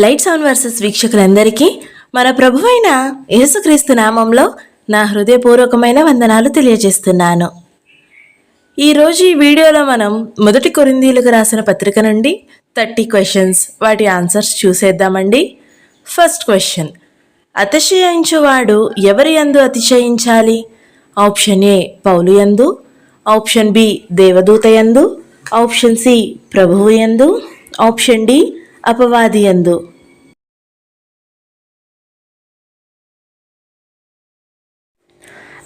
Lights on versus వీక్షకులందరికీ మన ప్రభువైన యేసుక్రీస్తు నామంలో నా హృదయపూర్వకమైన వందనాలు తెలియజేస్తున్నాను. ఈరోజు ఈ వీడియోలో మనం మొదటి కొరిందీలకు రాసిన పత్రిక నుండి థర్టీ క్వశ్చన్స్ వాటి ఆన్సర్స్ చూసేద్దామండి. ఫస్ట్ క్వశ్చన్ అతిశయించువాడు ఎవరి యందు అతిశయించాలి? ఆప్షన్ ఏ పౌలు యందు. ఆప్షన్ బి దేవదూత యందు. ఆప్షన్ సి ప్రభువు యందు. ఆప్షన్ డి అపవాది యందు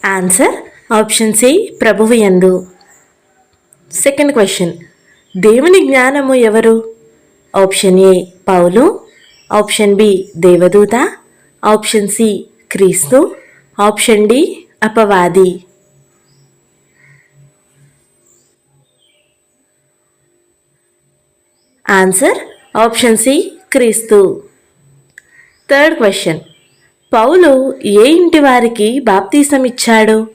ఆన్సర్ ఆప్షన్ సి ప్రభువు యందు సెకండ్ క్వశ్చన్ దేవుని జ్ఞానము ఎవరు? ఆప్షన్ ఏ పౌలు. ఆప్షన్ బి దేవదూత. ఆప్షన్ సి క్రీస్తు. ఆప్షన్ డి అపవాది. ఆన్సర్ ఆప్షన్ సి క్రీస్తు. Third question. పౌలు ఏ ఇంటి వారికి బాప్తీసం ఇచ్చాడు?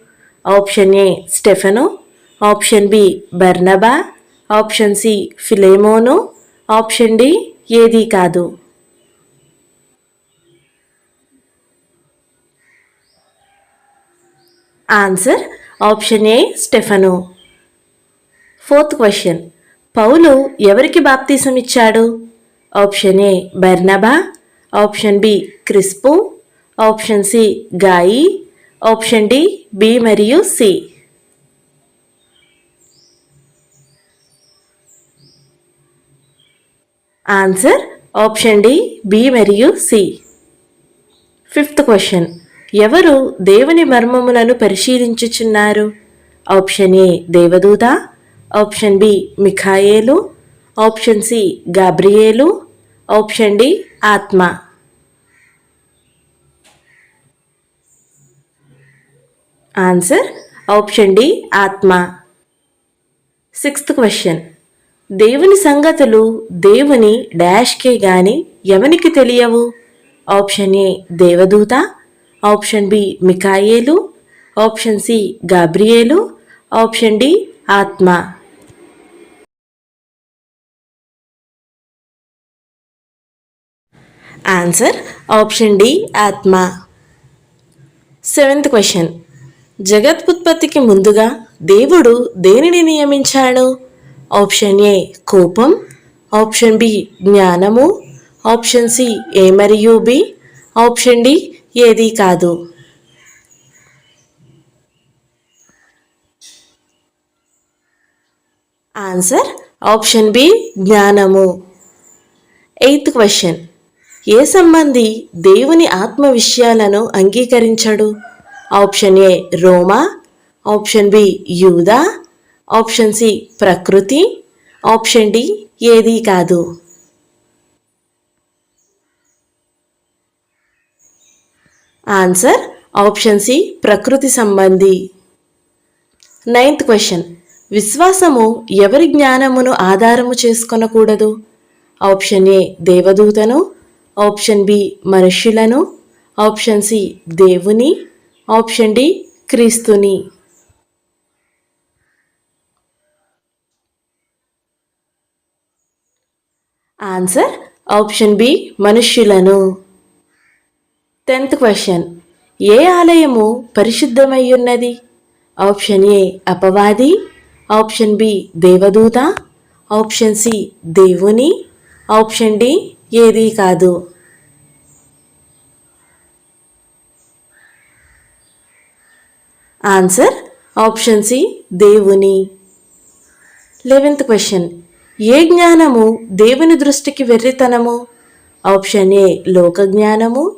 ఆప్షన్ ఏ స్టెఫెను ఆప్షన్ బి బర్నబా ఆప్షన్ సి ఫిలేమోను ఆప్షన్ డి ఏది కాదు. Answer option A Stephen. Fourth question. పౌలు ఎవరికి బాప్తీసం ఇచ్చాడు? ఆప్షన్ ఏ బర్నబా ఆప్షన్ బి క్రిస్పు ఆప్షన్ సి గాయి ఆప్షన్ డి బి మరియు C answer option D B మరియు సి ఫిఫ్త్ క్వశ్చన్ ఎవరు దేవుని మర్మములను పరిశీలించుచున్నారు? ఆప్షన్ ఏ దేవదూత. ఆప్షన్ బి మిఖాయేలు. ఆప్షన్ సి గాబ్రియేలు. ఆప్షన్ డి ఆత్మ. ఆన్సర్ ఆప్షన్ డి ఆత్మ. Sixth question. దేవుని సంగతులు దేవుని డాష్కే గాని ఎవనికి తెలియవు? ఆప్షన్ ఏ దేవదూత. ఆప్షన్ బి మికాయేలు ఆప్షన్ సి గాబ్రియేలు. ఆప్షన్ డి ఆత్మ. ఆన్సర్ ఆప్షన్ డి ఆత్మ. సెవెంత్ క్వశ్చన్ జగత్పుత్పత్తికి ముందుగా దేవుడు దేనిని నియమించాడు? ఆప్షన్ ఏ కోపం. ఆప్షన్ బి జ్ఞానము. ఆప్షన్ సి ఏ మరియు బి. ఆప్షన్ డి ఏది కాదు. ఆన్సర్ ఆప్షన్ బి జ్ఞానము. ఎయిత్ క్వశ్చన్ ఏ సంబంధి దేవుని ఆత్మ విషయాలను అంగీకరించడు? ఆప్షన్ ఏ రోమా ఆప్షన్ బి యూదా ఆప్షన్ సి ప్రకృతి ఆప్షన్ డి ఏదీ కాదు. ఆన్సర్ ఆప్షన్ సి ప్రకృతి సంబంధి. Ninth question. విశ్వాసము ఎవరి జ్ఞానమును ఆధారము చేసుకొనకూడదు? ఆప్షన్ ఏ దేవదూతను ఆప్షన్ బి మనుష్యులను ఆప్షన్ సి దేవుని ఆప్షన్ డి క్రీస్తుని. ఆన్సర్ ఆప్షన్ బి మనుష్యులను టెన్త్ క్వశ్చన్ ఏ ఆలయము పరిశుద్ధమయ్యున్నది? ఆప్షన్ ఏ అపవాది. ఆప్షన్ బి దేవదూత. ఆప్షన్ సి దేవుని. ఆప్షన్ డి ఏదీ కాదు. ఆన్సర్ ఆప్షన్ సి దేవుని. Eleventh question. ఏ జ్ఞానము దేవుని దృష్టికి వెర్రితనము? ఆప్షన్ ఏ లోక జ్ఞానము.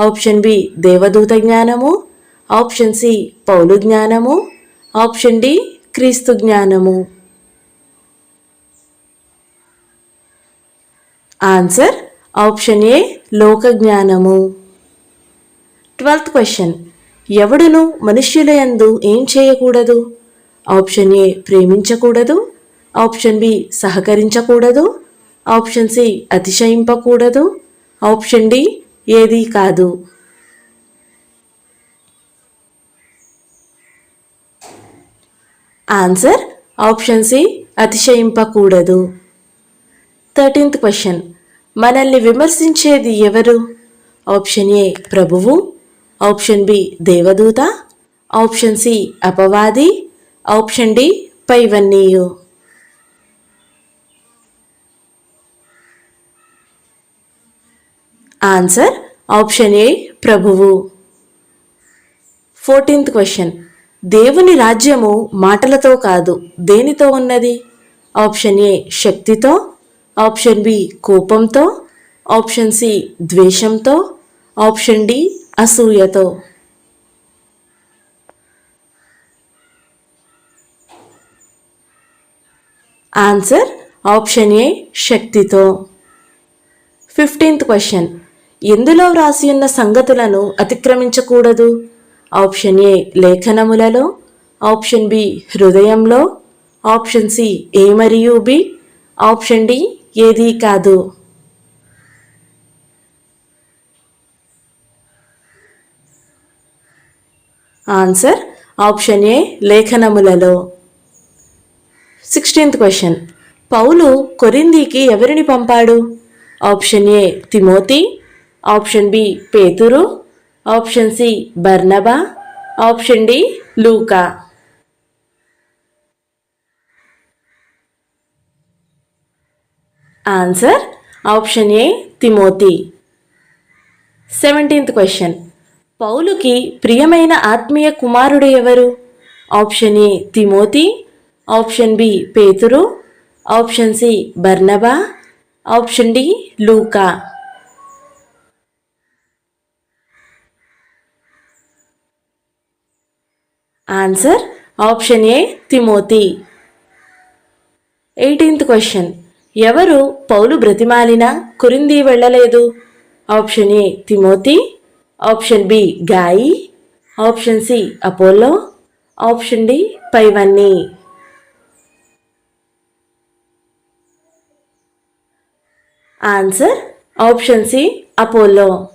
ఆప్షన్ బి దేవదూత జ్ఞానము. ఆప్షన్ సి పౌలు జ్ఞానము. ఆప్షన్ డి క్రీస్తు జ్ఞానము. ఆన్సర్ ఆప్షన్ ఏ లోక జ్ఞానము ట్వెల్త్ క్వశ్చన్ ఎవడును మనుష్యులయందు ఏం చేయకూడదు? ఆప్షన్ ఏ ప్రేమించకూడదు. ఆప్షన్ బి సహకరించకూడదు. ఆప్షన్ సి అతిశయింపకూడదు. ఆప్షన్ డి ఏది కాదు. Answer option C అతిశయింపకూడదు. Thirteenth question. మనల్ని విమర్శించేది ఎవరు? ఆప్షన్ ఏ ప్రభువు. ఆప్షన్ బి దేవదూత. ఆప్షన్ సి అపవాది. ఆప్షన్ డి పైవన్నీయు. ఆన్సర్ ఆప్షన్ ఏ ప్రభువు. Fourteenth question. దేవుని రాజ్యము మాటలతో కాదు దేనితో ఉన్నది? ఆప్షన్ ఏ శక్తితో. ఆప్షన్ బి కోపంతో ఆప్షన్ సి ద్వేషంతో ఆప్షన్ డి అసూయతో. ఆన్సర్ ఆప్షన్ ఏ శక్తితో. Fifteenth question. ఎందులో వ్రాసి ఉన్న సంగతులను అతిక్రమించకూడదు? ఆప్షన్ ఏ లేఖనములలో ఆప్షన్ బి హృదయంలో ఆప్షన్ సి ఏ మరియు బి ఆప్షన్ డి ఏదీ కాదు. ఆన్సర్ ఆప్షన్ ఏ లేఖనములలో. సిక్స్టీన్త్ క్వశ్చన్ పౌలు కొరిందీకి ఎవరిని పంపాడు? ఆప్షన్ ఏ తిమోతి. ఆప్షన్ బి పేతురు. ఆప్షన్ సి బర్నబా. ఆప్షన్ డి లూకా. ఆన్సర్ ఆప్షన్ ఏ తిమోతి సెవెంటీన్త్ క్వశ్చన్ పౌలుకి ప్రియమైన ఆత్మీయ కుమారుడు ఎవరు? ఆప్షన్ ఏ తిమోతి ఆప్షన్ బి పేతురు ఆప్షన్ సి బర్నబా ఆప్షన్ డి లూకా ఆన్సర్ ఆప్షన్ ఏ తిమోతి ఎయిటీన్త్ క్వశ్చన్ ఎవరు పౌలు బ్రతిమాలిన కురింది వెళ్ళలేదు? ఆప్షన్ ఏ తిమోతి ఆప్షన్ బి గాయి ఆప్షన్ సి అపోలో ఆప్షన్ డి పైవన్నీ. Answer option C Apollo.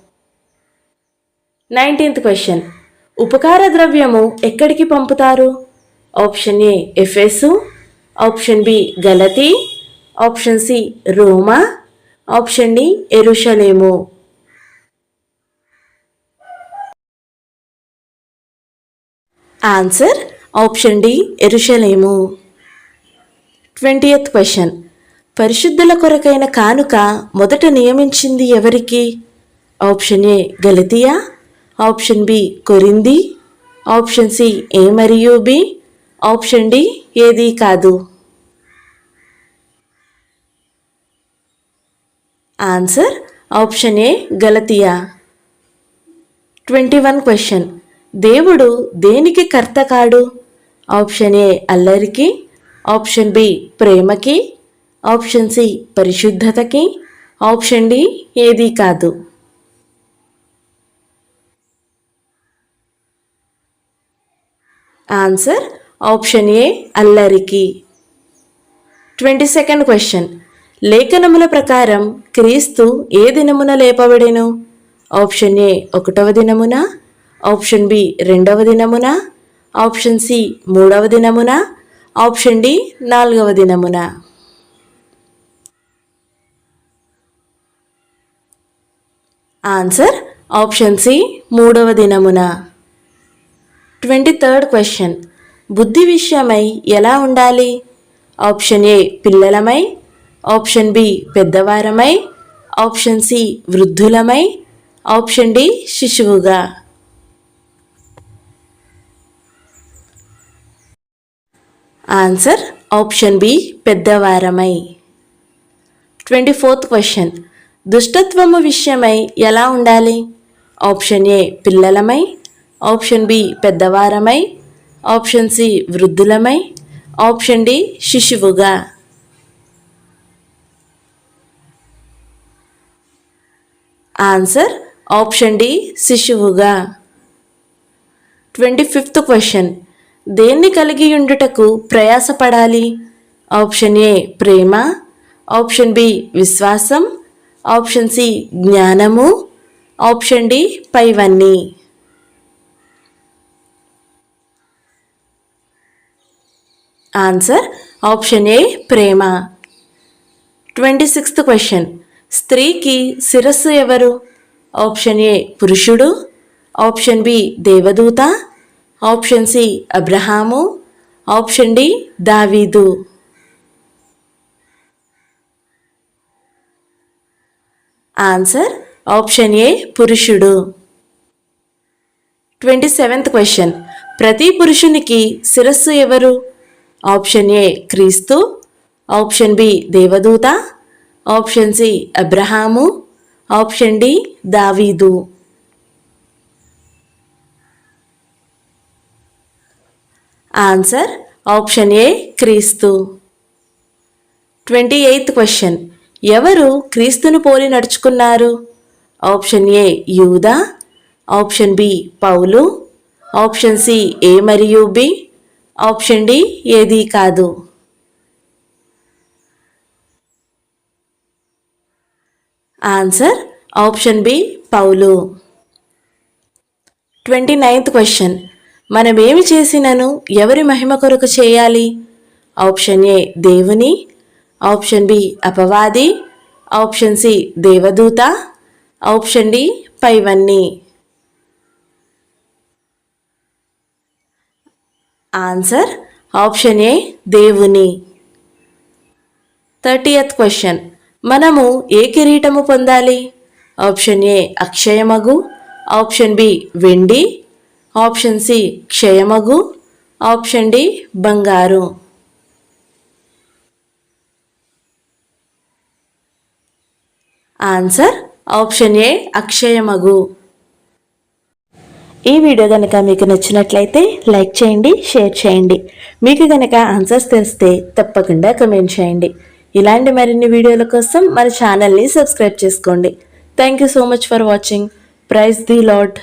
Nineteenth question. ఉపకార ద్రవ్యము ఎక్కడికి పంపుతారు? ఆప్షన్ ఏ ఎఫ్ఎస్ ఆప్షన్ బి గలతి ఆప్షన్ సి రోమా ఆప్షన్ డి ఎరుషలేము ఆన్సర్ ఆప్షన్ డి ఎరుషలేము ట్వంటీయత్ క్వశ్చన్ పరిశుద్ధుల కొరకైన కానుక మొదట నియమించింది ఎవరికి? ఆప్షన్ ఏ గలతియా ఆప్షన్ బి కొరింది ఆప్షన్ సి ఏ మరియు బి ఆప్షన్ డి ఏది కాదు. Answer option A Galatia. Twenty one question. దేవుడు దేనికి కర్త కాడు ఆప్షన్ ఏ అల్లరికి ఆప్షన్ బి ప్రేమకి ఆప్షన్ సి పరిశుద్ధతకి ఆప్షన్ డి ఏది కాదు. Answer option A అల్లరికి. Twenty second question. లేఖనముల ప్రకారం క్రీస్తు ఏ దినమున లేపబడెను? ఆప్షన్ ఏ ఒకటవ దినమున ఆప్షన్ బి రెండవ దినమున ఆప్షన్ సి మూడవ దినమున ఆప్షన్ డి నాలుగవ దినమున. ఆన్సర్ ఆప్షన్ సి మూడవ దినమున. Twenty third question. బుద్ధి విషయమై ఎలా ఉండాలి? ఆప్షన్ ఏ పిల్లలమై ఆప్షన్ బి పెద్దవారమై ఆప్షన్ సి వృద్ధులమై ఆప్షన్ డి శిశువుగా. Answer option B పెద్దవారమై. Twenty fourth question. దుష్టత్వము విషయమై ఎలా ఉండాలి? ఆప్షన్ ఏ పిల్లలమై ఆప్షన్ బి పెద్దవారమై ఆప్షన్ సి వృద్ధులమై ఆప్షన్ డి శిశువుగా. ఆన్సర్ ఆప్షన్ డి శిశువుగా. ట్వంటీ ఫిఫ్త్ క్వశ్చన్ దేన్ని కలిగి ఉండుటకు ప్రయాసపడాలి? ఆప్షన్ ఏ ప్రేమ. ఆప్షన్ బి విశ్వాసం. ఆప్షన్ సి జ్ఞానము. ఆప్షన్ డి పైవన్నీ. ఆన్సర్ ఆప్షన్ ఏ ప్రేమ. ట్వంటీ సిక్స్త్ క్వశ్చన్ స్త్రీకి శిరస్సు ఎవరు? ఆప్షన్ ఏ పురుషుడు ఆప్షన్ బి దేవదూత ఆప్షన్ సి అబ్రహాము ఆప్షన్ డి దావీదు. ఆన్సర్ ఆప్షన్ ఏ పురుషుడు. Twenty seventh question. ప్రతి పురుషునికి శిరస్సు ఎవరు? ఆప్షన్ ఏ క్రీస్తు ఆప్షన్ బి దేవదూత ఆప్షన్ సి అబ్రహాము ఆప్షన్ డి దావీదు ఆన్సర్ ఆప్షన్ ఏ క్రీస్తు ట్వంటీ ఎయిత్ క్వశ్చన్ ఎవరు క్రీస్తును పోలి నడుచుకున్నారు? ఆప్షన్ ఏ యూదా. ఆప్షన్ బి పౌలు. ఆప్షన్ సి ఏ మరియు బి. ఆప్షన్ డి ఏది కాదు. ఆన్సర్ ఆప్షన్ బి పౌలు ట్వంటీ నైన్త్ క్వశ్చన్ మనమేమి చేసినను? ఎవరి మహిమ కొరకు చేయాలి? ఆప్షన్ ఏ దేవుని. ఆప్షన్ బి అపవాది. ఆప్షన్ సి దేవదూత. ఆప్షన్ డి పైవన్నీ. ఆన్సర్ ఆప్షన్ ఏ దేవుని. థర్టీయత్ క్వశ్చన్ మనము ఏ కిరీటము పొందాలి? ఆప్షన్ ఏ అక్షయమగు ఆప్షన్ బి వెండి ఆప్షన్ సి క్షయమగు ఆప్షన్ డి బంగారు. ఆన్సర్ ఆప్షన్ ఏ అక్షయమగు. ఈ వీడియో కనుక మీకు నచ్చినట్లయితే లైక్ చేయండి షేర్ చేయండి. మీకు కనుక ఆన్సర్స్ తెలిస్తే తప్పకుండా కమెంట్ చేయండి. ఇలాంటి మరిన్ని వీడియోల కోసం మన ఛానల్ని సబ్స్క్రైబ్ చేసుకోండి. Thank you so much for watching praise the Lord